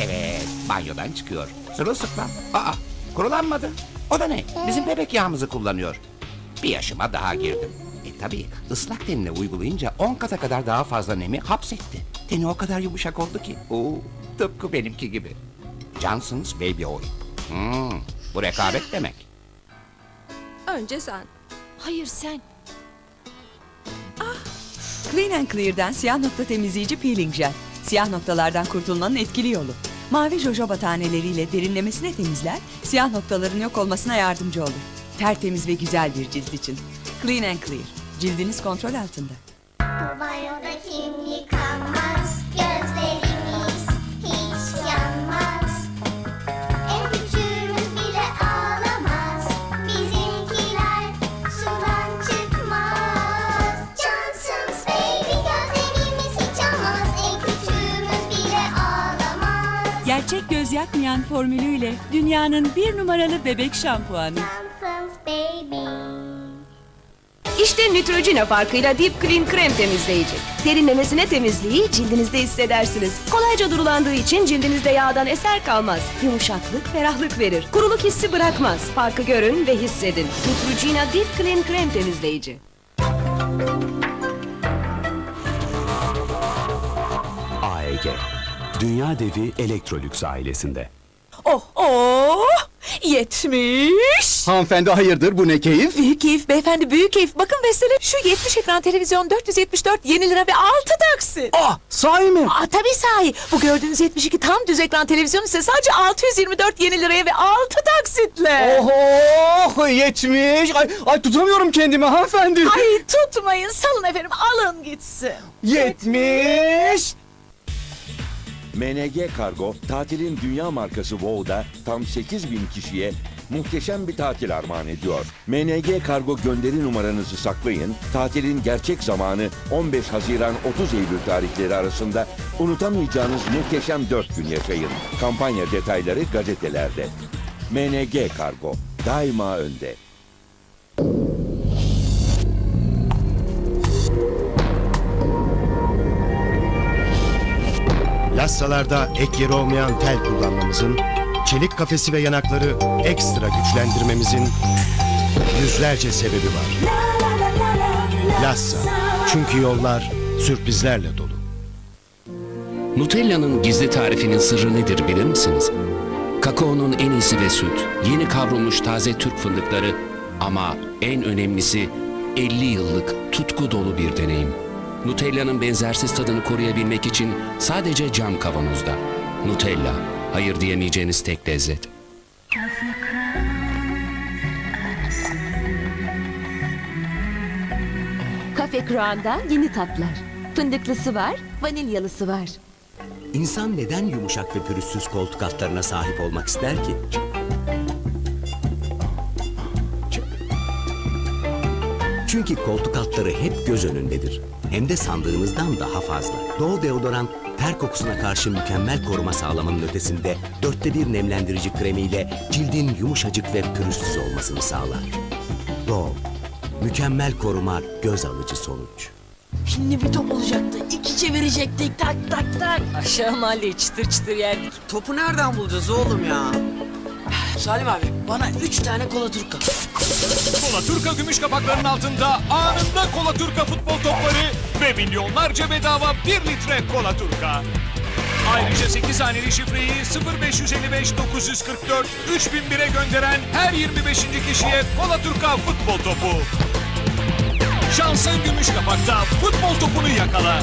Evet, banyodan çıkıyor. Sırılsıklam. Aa, kurulanmadı. O da ne? Bizim bebek yağımızı kullanıyor. Bir yaşıma daha girdim. E tabii ıslak tenine uygulayınca 10 kata kadar daha fazla nemi hapsetti. Teni o kadar yumuşak oldu ki. Oo, tıpkı benimki gibi. Johnson's Baby Oil. Hmm, bu rekabet demek. Önce sen. Hayır sen. Clean and Clear'den siyah nokta temizleyici peeling jel. Siyah noktalardan kurtulmanın etkili yolu. Mavi jojoba taneleriyle derinlemesine temizler, siyah noktaların yok olmasına yardımcı olur. Tertemiz ve güzel bir cilt için. Clean and Clear. Cildiniz kontrol altında. Gerçek göz yakmayan formülüyle dünyanın bir numaralı bebek şampuanı. İşte Neutrogena farkıyla Deep Clean krem temizleyici. Derinlemesine temizliği cildinizde hissedersiniz. Kolayca durulandığı için cildinizde yağdan eser kalmaz. Yumuşaklık, ferahlık verir. Kuruluk hissi bırakmaz. Farkı görün ve hissedin. Neutrogena Deep Clean krem temizleyici. AEG. Dünya devi Electrolux ailesinde. Oh oh 70 Hanımefendi hayırdır bu ne keyif? Büyük keyif beyefendi büyük keyif Bakın mesela şu 70 ekran televizyon 474 yeni lira ve 6 taksit Ah sahi mi? Aa tabii sahi bu gördüğünüz 72 tam düz ekran televizyon ise sadece 624 yeni liraya ve 6 taksitle Oho 70. Ay, ay tutamıyorum kendimi hanımefendi. Ay tutmayın salın efendim alın gitsin 70. MNG Kargo, tatilin dünya markası Wow'da tam 8 bin kişiye muhteşem bir tatil armağan ediyor. MNG Kargo gönderi numaranızı saklayın. Tatilin gerçek zamanı 15 Haziran 30 Eylül tarihleri arasında unutamayacağınız muhteşem 4 gün yaşayın. Kampanya detayları gazetelerde. MNG Kargo, daima önde. Lassalarda ek yeri olmayan tel kullanmamızın, çelik kafesi ve yanakları ekstra güçlendirmemizin yüzlerce sebebi var. Lassa, çünkü yollar sürprizlerle dolu. Nutella'nın gizli tarifinin sırrı nedir bilir misiniz? Kakaonun en iyisi ve süt, yeni kavrulmuş taze Türk fındıkları ama en önemlisi 50 yıllık tutku dolu bir deneyim. Nutella'nın benzersiz tadını koruyabilmek için sadece cam kavanozda. Nutella, hayır diyemeyeceğiniz tek lezzet. Kafe Crown'da yeni tatlar. Fındıklısı var, vanilyalısı var. İnsan neden yumuşak ve pürüzsüz koltuk altlarına sahip olmak ister ki? Çünkü koltuk altları hep göz önündedir. Hem de sandığınızdan daha fazla. Doğal deodorant ter kokusuna karşı mükemmel koruma sağlamanın ötesinde dörtte bir nemlendirici kremiyle cildin yumuşacık ve pürüzsüz olmasını sağlar. Doğal. Mükemmel koruma göz alıcı sonuç. Şimdi bir top olacaktı iki çevirecektik tak tak tak Aşağı mahalle çıtır çıtır yerdik Topu nereden bulacağız oğlum ya? Salim abi bana üç tane kola turka. Kola Turka gümüş kapakların altında anında Kola Turka futbol topları ve milyonlarca bedava 1 litre Kola Turka. Ayrıca 8 haneli şifreyi 0555 944 3001'e gönderen her 25. kişiye Kola Turka futbol topu. Şansın gümüş kapakta futbol topunu yakala.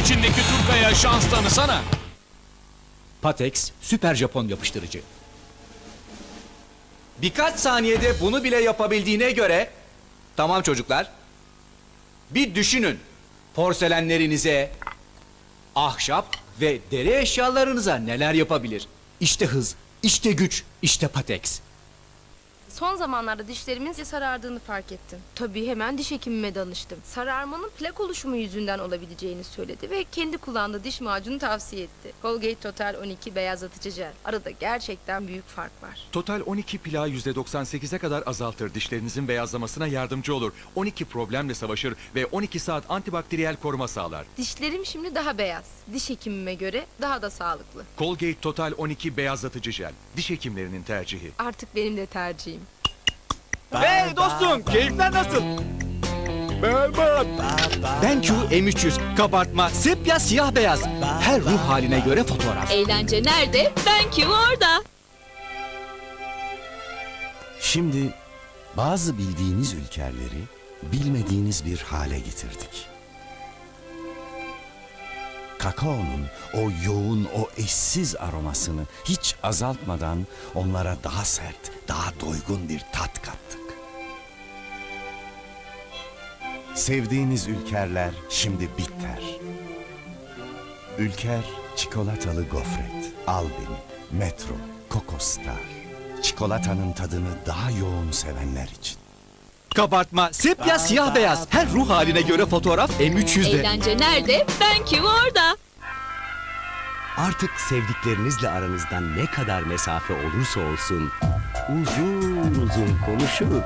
İçindeki Turka'ya şans tanısana. Patex süper Japon yapıştırıcı. Birkaç saniyede bunu bile yapabildiğine göre tamam çocuklar. Bir düşünün. Porselenlerinize, ahşap ve deri eşyalarınıza neler yapabilir? İşte hız, işte güç, işte Patex. Son zamanlarda dişlerimin sarardığını fark ettim. Tabii hemen diş hekimime danıştım. Sararmanın plak oluşumu yüzünden olabileceğini söyledi ve kendi kullandığı diş macunu tavsiye etti. Colgate Total 12 beyazlatıcı jel. Arada gerçekten büyük fark var. Total 12 plağı %98'e kadar azaltır. Dişlerinizin beyazlamasına yardımcı olur. 12 problemle savaşır ve 12 saat antibakteriyel koruma sağlar. Dişlerim şimdi daha beyaz. Diş hekimime göre daha da sağlıklı. Colgate Total 12 beyazlatıcı jel. Diş hekimlerinin tercihi. Artık benim de tercihim. Hey dostum keyifler nasıl? Berbat. BenQ M300 kabartma sepya siyah beyaz. Her ruh haline göre fotoğraf. Eğlence nerede? Ben kim orada? Şimdi bazı bildiğiniz ülkerleri bilmediğiniz bir hale getirdik. Kakaonun o yoğun, o eşsiz aromasını hiç azaltmadan onlara daha sert, daha doygun bir tat kattık. Sevdiğiniz ülkerler şimdi bitter. Ülker çikolatalı gofret, Albin, Metro, Coco Star. Çikolatanın tadını daha yoğun sevenler için. Kabartma sepya siyah beyaz. Her ruh haline göre fotoğraf M300'de. Eğlence nerede? Ben kim orada? Artık sevdiklerinizle aranızdan ne kadar mesafe olursa olsun uzun uzun konuşup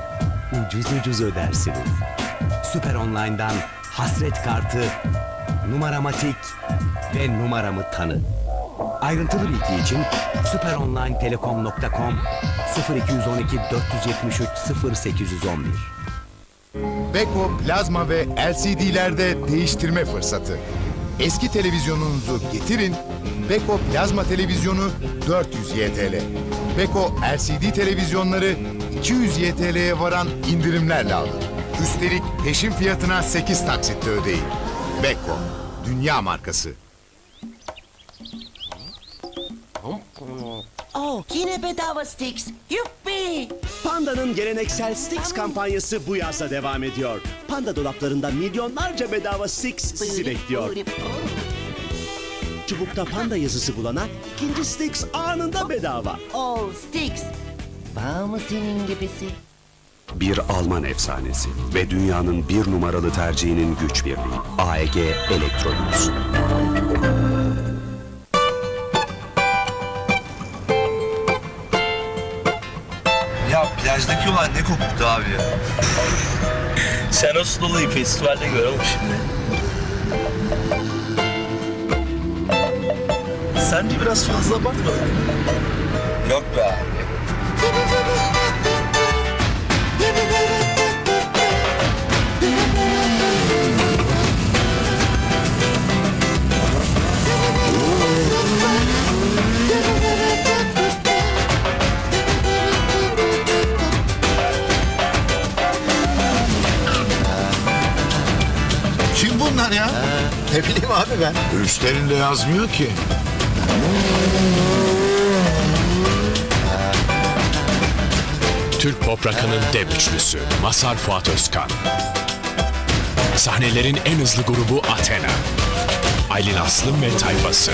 ucuz ucuz ödersiniz. Süper Online'dan hasret kartı, numaramatik ve numaramı tanı. Ayrıntılı bilgi için süperonlinetelekom.com 0212 473 0811 Beko plazma ve LCD'lerde değiştirme fırsatı. Eski televizyonunuzu getirin, Beko plazma televizyonu 400 YTL. Beko LCD televizyonları 200 YTL'ye varan indirimlerle alın. Üstelik peşin fiyatına 8 taksitle ödeyin. Beko, dünya markası. Oh yine bedava Stix. Yuppi. Panda'nın geleneksel Stix kampanyası bu yazda devam ediyor. Panda dolaplarında milyonlarca bedava Stix sizi bekliyor. Çubukta panda yazısı bulana ikinci Stix anında bedava. Oh Stix. Var mı senin gibisi? Bir Alman efsanesi ve dünyanın bir numaralı tercihinin güç birliği. AEG Elektrolüks. Ya plajdaki olan ne kokuktu abi ya. Sen o Sulu'yu festivalde gör oğlum şimdi. Sence biraz fazla abartmadın mı? Yok be abi. Bunlar ya? Ne bileyim abi ben. Üstlerinde yazmıyor ki. Türk pop rock'ının dev üçlüsü Masar Fuat Özkan. Sahnelerin en hızlı grubu Athena. Aylin Aslım ve tayfası.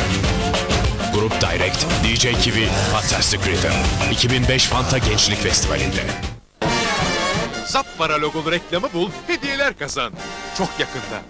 Grup Direct, DJ Kiwi, Fantastic Rhythm. 2005 Fanta Gençlik Festivali'nde. Zappara logolu reklamı bul, hediyeler kazan. Çok yakında.